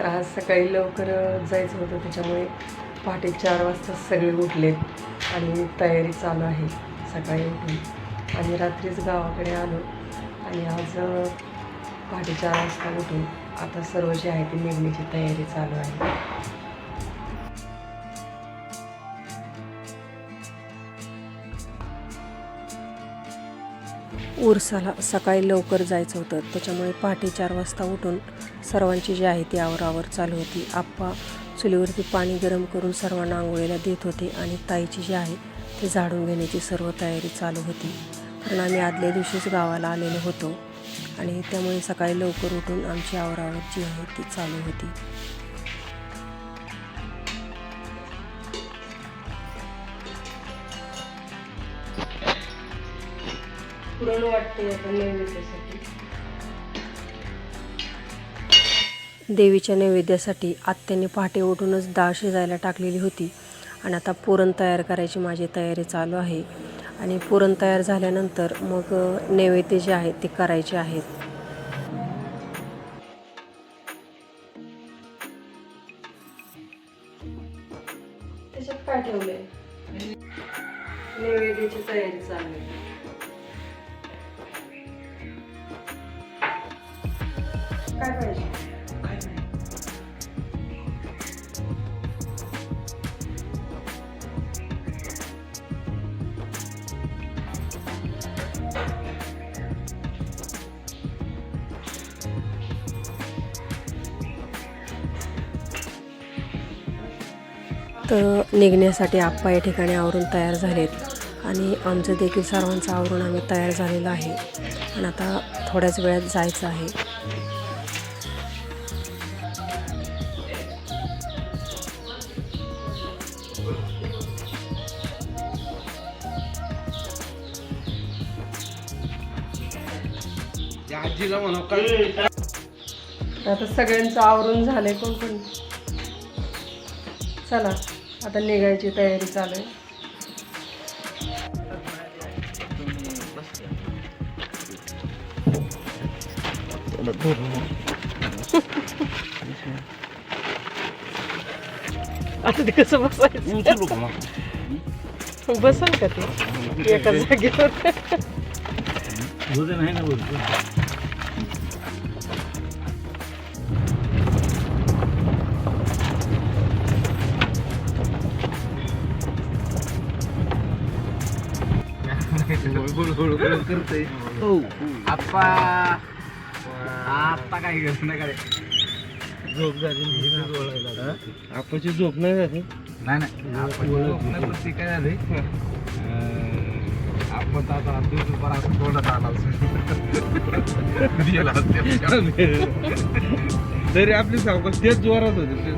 तर आज सकाळी लवकर जायचं होतं त्याच्यामुळे पहाटे चार वाजता सगळे उठलेत आणि तयारी चालू आहे सकाळी उठून. आणि रात्रीच गावाकडे आलो आणि आज पहाटे चार वाजता उठून आता सर्व जे आहे ते निघण्याची तयारी चालू आहे. उरसाला सकाळी लवकर जायचं होतं त्याच्यामुळे पहाटे चार वाजता उठून सर्वांची जी आहे ती आवरावर चालू होती. आप्पा चुलीवरती पाणी गरम करून सर्वांना आंघोळीला देत होते आणि ताईची जी आहे ती झाडून घेण्याची सर्व तयारी चालू होती. कारण आम्ही आदल्या दिवशीच गावाला आलेलो होतो आणि त्यामुळे सकाळी लवकर उठून आमची आवरावर जी आहे ती चालू होती. वाटते देवीच्या नैवेद्यासाठी आत्याने पहाटे उठूनच डाळ शिजायला टाकलेली होती. आणि आता पुरण तयार करायची माझी तयारी चालू आहे. आणि पुरण तयार झाल्यानंतर मग नैवेद्य जे आहेत ते करायचे आहेत. त्याच्यात काय ठेवले नैवेद्याची तयारी चालू आहे. काय पाहिजे? तर निघण्यासाठी आप्पा या ठिकाणी आवरून तयार झालेत. आणि आमचं देखील सर्वांचं आवरून आम्ही तयार झालेलं आहे. आणि आता थोड्याच वेळात जायचं आहे. आता सगळ्यांचं आवरून झालंय कोण कोण? चला. आता निघायची तयारी चालू आहे. आता ते कसं बसायचं? उचलू का मग. बसल का ते? एका जागेवर. वजन आहे वजन करतोय. आप्पा. आत्ता काय करत नाही काय झोप झाली आपाची झोप नाही झाली? नाही नाही. आपाची झोप नाही. पण ते काय झालंय आपण तर आता दिवसभर असं तोंडात आला तरी आपली सावकाश तेच जोरात होते.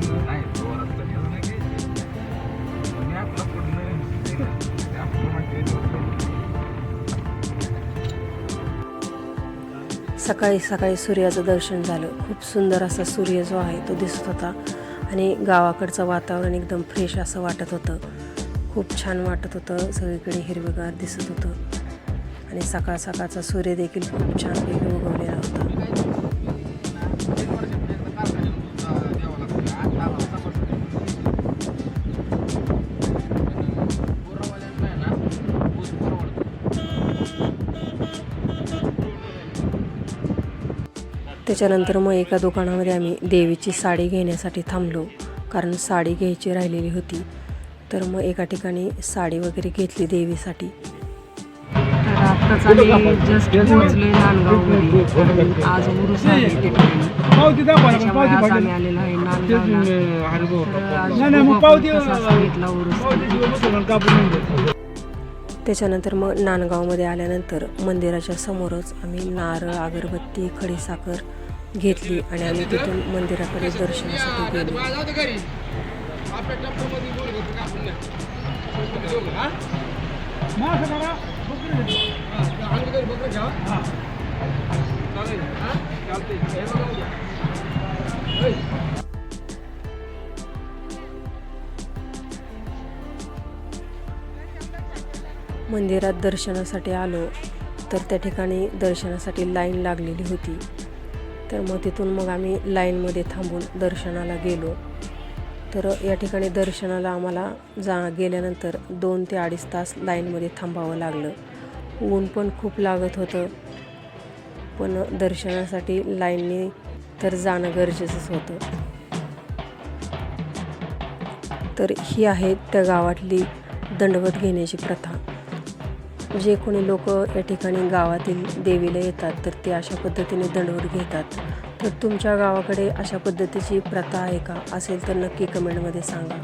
सकाळी सकाळी सूर्याचं दर्शन झालं. खूप सुंदर असा सूर्य जो आहे तो दिसत होता. आणि गावाकडचं वातावरण एकदम फ्रेश असं वाटत होतं. खूप छान वाटत होतं. सगळीकडे हिरवेगार दिसत होतं. आणि सकाळ सकाळचा सूर्य देखील खूप छानपैकी उगवलेला होता. त्याच्यानंतर मग एका दुकानामध्ये आम्ही देवीची साडी घेण्यासाठी थांबलो. कारण साडी घ्यायची राहिलेली होती. तर मग एका ठिकाणी साडी वगैरे घेतली देवीसाठी. तर आत्ताच आम्ही जस्ट नांदगावमध्ये. आज उरुस आहे त्याच्यामुळे आज. आम्ही आलेलो आहे नांदगावला. त्याच्यानंतर मग नांदगावमध्ये आल्यानंतर मंदिराच्या समोरच आम्ही नारळ अगरबत्ती खडीसाखर घेतली आणि आम्ही तिथून मंदिराकडे दर्शनासाठी गेलो. मंदिरात दर्शनासाठी आलो तर त्या ठिकाणी दर्शनासाठी लाईन लागलेली होती. तर मग तिथून मग आम्ही लाईनमध्ये थांबून दर्शनाला गेलो. तर या ठिकाणी दर्शनाला आम्हाला जा गेल्यानंतर दोन ते अडीच तास लाईनमध्ये थांबावं लागलं. ऊन पण खूप लागत होतं. पण दर्शनासाठी लाईनने तर जाणं गरजेचंच होतं. तर ही आहे त्या गावातली दंडवत घेण्याची प्रथा. जे कोणी लोक या ठिकाणी गावातील देवीला येतात तर ते अशा पद्धतीने दंडवत घेतात. तर तुमच्या गावाकडे अशा पद्धतीची प्रथा आहे का? असेल तर नक्की कमेंटमध्ये सांगा.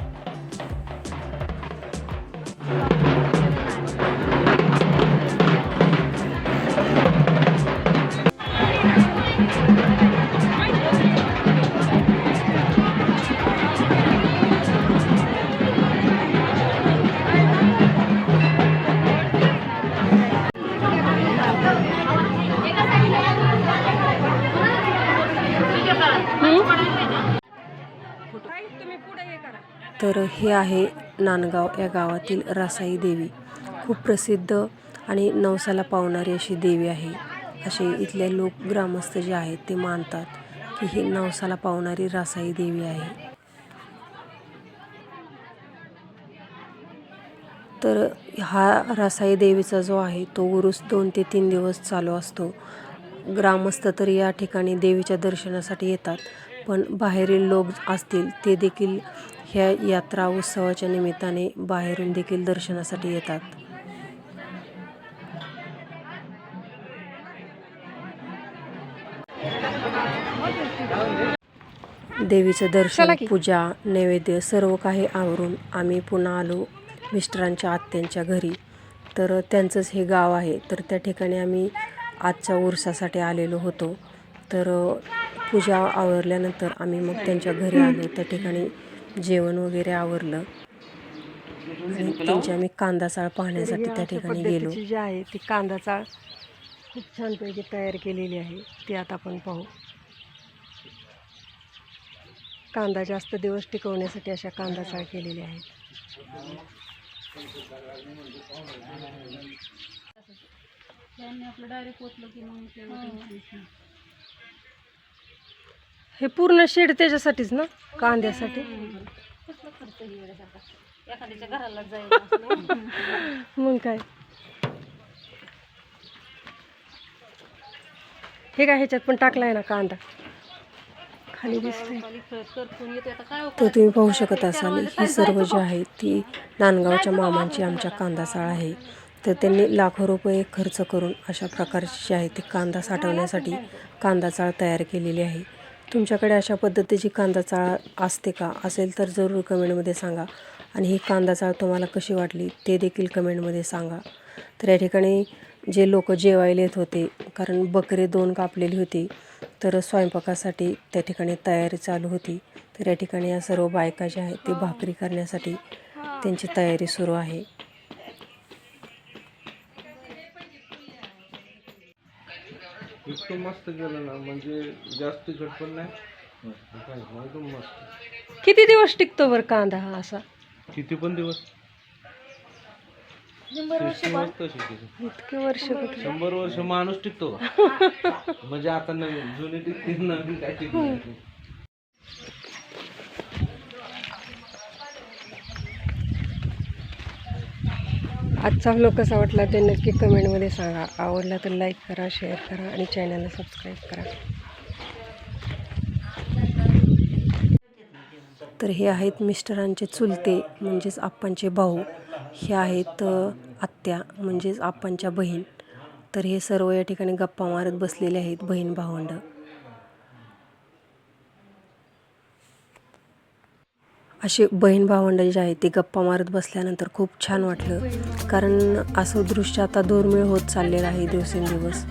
तर हे आहे नांदगाव या गावातील रासाई देवी. खूप प्रसिद्ध आणि नवसाला पावणारी अशी देवी आहे. असे इथले लोक ग्रामस्थ जे आहेत ते मानतात की ही नवसाला पावणारी रासाई देवी आहे. तर हा रासाई देवीचा जो आहे तो उरूस दोन ते तीन दिवस चालू असतो. ग्रामस्थ तर या ठिकाणी देवीच्या दर्शनासाठी येतात. पण बाहेरील लोक असतील ते देखील ह्या यात्रा उत्सवाच्या निमित्ताने बाहेरून देखील दर्शनासाठी येतात. देवीचं दर्शन पूजा नैवेद्य सर्व काही आवरून आम्ही पुन्हा आलो मिस्टरांच्या आत्यांच्या घरी. तर त्यांचंच हे गाव आहे. तर त्या ठिकाणी आम्ही आजच्या उरसासाठी आलेलो होतो. तर पूजा आवरल्यानंतर आम्ही मग त्यांच्या घरी आलो. त्या ठिकाणी जेवण वगैरे आवरलं. आणि त्यांची आम्ही कांदा चाळ पाहण्यासाठी त्या ठिकाणी गेलो. जी आहे ती कांदा चाळ खूप छानपैकी तयार केलेली आहे. ती आता आपण पाहू. कांदा जास्त दिवस टिकवण्यासाठी अशा कांदा चाळ केलेल्या आहेत. हे पूर्ण शेड त्याच्यासाठीच ना? कांद्यासाठी? मग काय? हे काय ह्याच्यात पण टाकलाय ना कांदा? खाली तर तुम्ही पाहू शकत असाल ही सर्व जी आहे ती नांदगावच्या मामांची आमच्या कांदा चाळ आहे. तर त्यांनी लाखो रुपये खर्च करून अशा प्रकारची जी आहे ती कांदा साठवण्यासाठी कांदा चाळ तयार केलेली आहे. तुमच्याकडे अशा पद्धतीची कांदा चाळ असते का? असेल तर जरूर कमेंटमध्ये सांगा. आणि ही कांदा चाळ तुम्हाला कशी वाटली ते देखील कमेंटमध्ये सांगा. तर या ठिकाणी जे लोक जेवायला येत होते कारण बकरे दोन कापलेली होती तर स्वयंपाकासाठी त्या ठिकाणी तयारी चालू होती. तर या ठिकाणी या सर्व बायका ज्या आहेत ते भाकरी करण्यासाठी त्यांची तयारी सुरू आहे. इतकं मस्त केलं ना म्हणजे जास्त तिखट पण नाही. काय एकदम मस्त. किती दिवस टिकतो बरं कांदा हा असा? किती पण दिवस. मस्त अशी. इतके वर्ष कुठे? शंभर वर्ष माणूस टिकतो. का म्हणजे आता नवीन जुनी टिकते नवीन काय टिकते आजचा व्लॉग कसा वाटला ते नक्की कमेंटमध्ये सांगा. आवडला तर लाईक करा शेअर करा आणि चॅनलला सबस्क्राईब करा. तर हे आहेत मिस्टरांचे चुलते म्हणजेच आप्पांचे भाऊ. हे आहेत आत्या म्हणजेच आप्पांच्या बहीण. तर हे सर्व या ठिकाणी गप्पा मारत बसलेले आहेत बहीण भावंड. असे बहीण भावंड जे आहेत ते गप्पा मारत बसल्यानंतर खूप छान वाटलं. कारण असं दृश्य आता दुर्मिळ होत चाललेलं आहे दिवसेंदिवस.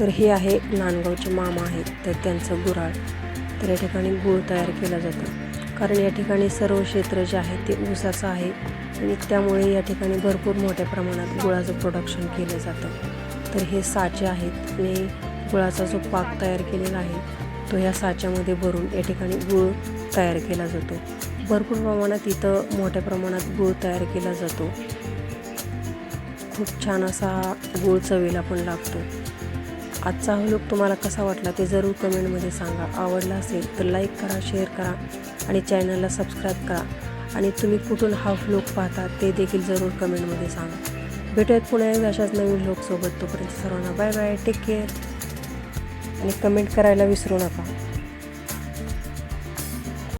तर हे आहे नांदगावचे मामा आहेत तर त्यांचं गुराळ. तर या ठिकाणी गूळ तयार केला जातो. कारण या ठिकाणी सर्व क्षेत्र जे आहे ते ऊसाचं आहे आणि त्यामुळे या ठिकाणी भरपूर मोठ्या प्रमाणात गुळाचं प्रोडक्शन केलं जातं. तर हे साचे आहेत आणि गुळाचा जो पाक तयार केलेला आहे तो ह्या साच्यामध्ये भरून या ठिकाणी गूळ तयार केला जातो. भरपूर प्रमाणात इथं मोठ्या प्रमाणात गूळ तयार केला जातो. खूप छान असा गूळ चवीला पण लागतो. आजचा हा लुक तुम्हाला कसा वाटला ते जरूर कमेंटमध्ये सांगा. आवडला असेल तर लाईक करा शेअर करा आणि चॅनलला सबस्क्राईब करा. आणि तुम्ही कुठून हा लुक पाहता ते देखील जरूर कमेंटमध्ये सांगा. भेटूयात पुन्हा एकदा अशाच नवीन लोकसोबत तोपर्यंत सर्वांना बाय बाय टेक केअर आणि कमेंट करायला विसरू नका.